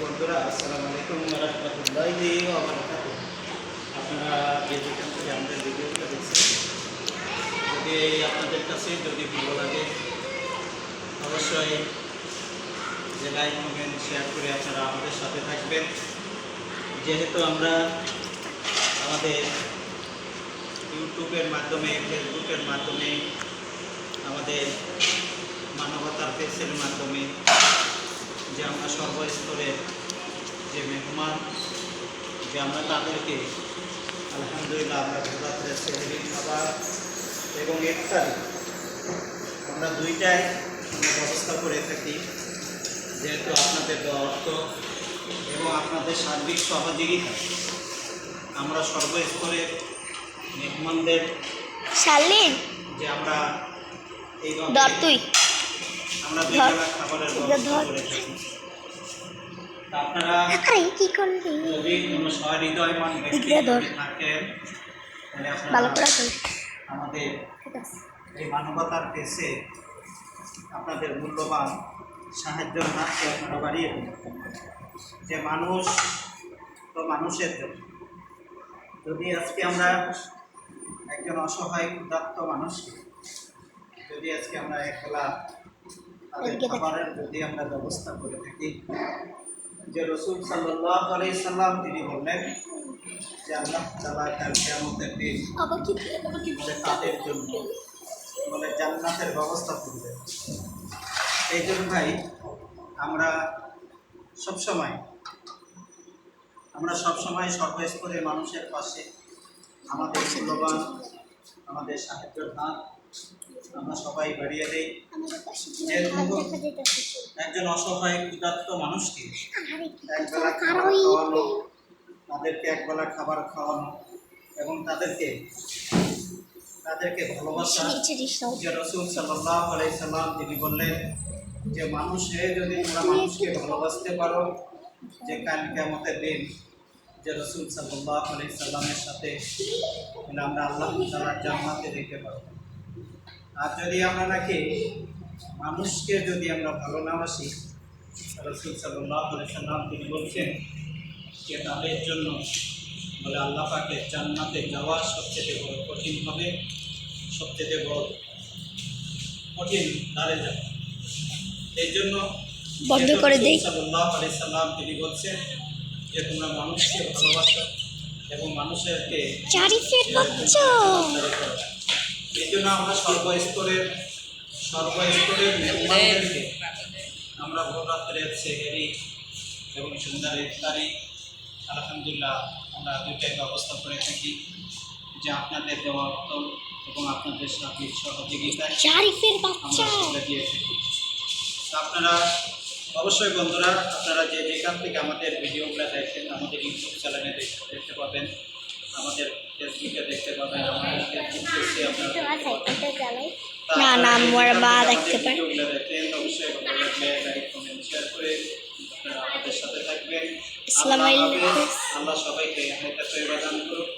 বন্ধুরা, আসসালামু যদি আপনাদের যদি ভালো লাগে, অবশ্যই যে শেয়ার করে আমাদের সাথে থাকবেন। যেহেতু আমরা আমাদের ইউটিউবের মাধ্যমে, ফেসবুকের মাধ্যমে, আমাদের মানবতার পেজের মাধ্যমে যে আমরা সর্বস্তরের যে মেহমান যে আমরা তাদেরকে আলহামদুলিল্লাহ আমরা ভোগাত্রের সেহরি খাবার এবং ইফতারি আমরা দুইটাই আমরা ব্যবস্থা করে থাকি যেহেতু আপনাদের অর্থ এবং আপনাদের সার্বিক সহযোগিতা। আমরা সর্বস্তরের মেহমানদের যে আমরা এই আমরা দুই বেলা খাবারের ব্যবস্থা করে থাকি। আপনারা কি করবি? যদি কোনো সহৃদয়মান ব্যক্তি এটা ধর। যদি থাকেন তাহলে আপনারা আমাদের এই মানবতার দেশে আপনাদের মূল্যবান সাহায্যের হাতকে আপনারা বাড়িয়ে যে মানুষ তো মানুষের জন্য। যদি আজকে আমরা একজন অসহায় ক্ষুধার্ত মানুষকে যদি আজকে আমরা দেখ। খাবারের যদি আমরা ব্যবস্থা করে থাকি। যে রসুল সাল্লাহ আলাই সাল্লাম তিনি বললেন যে আল্লাহ তালা তার কেমতের দিন তাদের জন্য বলে জান্নাতের ব্যবস্থা করবে। এই জন্য ভাই আমরা সবসময় আমরা সবসময় সর্বস্তরের মানুষের পাশে আমাদের মূল্যবান আমাদের সাহায্যের হাত আমরা সবাই বাড়িয়ে দেই। একজন অসহায় ক্ষুধার্ত মানুষকে একবেলা খাবার খাওয়ানো তাদেরকে একবেলা খাবার খাওয়ানো এবং তাদেরকে তাদেরকে ভালোবাসা। যে রসুল সাল্লাহ আলাইসাল্লাম তিনি বললেন যে মানুষে যদি তোমরা মানুষকে ভালোবাসতে পারো যে কাল কেমতের দিন যে রসুল সাল্লাহ আলাইসাল্লামের সাথে তাহলে আমরা আল্লাহ তালার জান্নাতে দেখতে পারব আর যদি আমরা নাকি মানুষকে যদি আমরা ভালো না বাসি রসুল সাল্লাহ আলাইসাল্লাম তিনি বলছেন যে তাদের জন্য বলে আল্লাহ পাকে জান্নাতে যাওয়া সবচেয়ে বড় কঠিন হবে সবচেয়ে বড় কঠিন দাঁড়ে যাবে এই জন্য বন্ধ করে দেই। আলি সাল্লাম তিনি বলছেন যে তোমরা মানুষকে ভালোবাসো এবং মানুষেরকে এই জন্য আমরা সর্বস্তরের সর্বস্তরের মেহমানদেরকে আমরা ভোররাত্রের সেহেরি এবং সন্ধ্যার ইফতারি আলহামদুলিল্লাহ আমরা দুইটাই ব্যবস্থা করে থাকি যে আপনাদের দেওয়া অর্থ এবং আপনাদের সাথে সহযোগিতায় আমরা দিয়ে থাকি। আপনারা অবশ্যই বন্ধুরা আপনারা যে যেখান থেকে আমাদের ভিডিওগুলো দেখেন আমাদের ইউটিউব চ্যানেলে দেখতে পাবেন আমাদের ফেসবুকে দেখতে পাবেন আমাদের না, না, মা দেখতে ভিডিওগুলো দেখেন অবশ্যই ভালো লাগলে লাইক কমেন্ট শেয়ার করে আপনারা আমাদের সাথে থাকবেন। আসসালামু আল্লাহ আলাইকুম। আল্লাহ সবাইকে হেদায়েত দান করুক।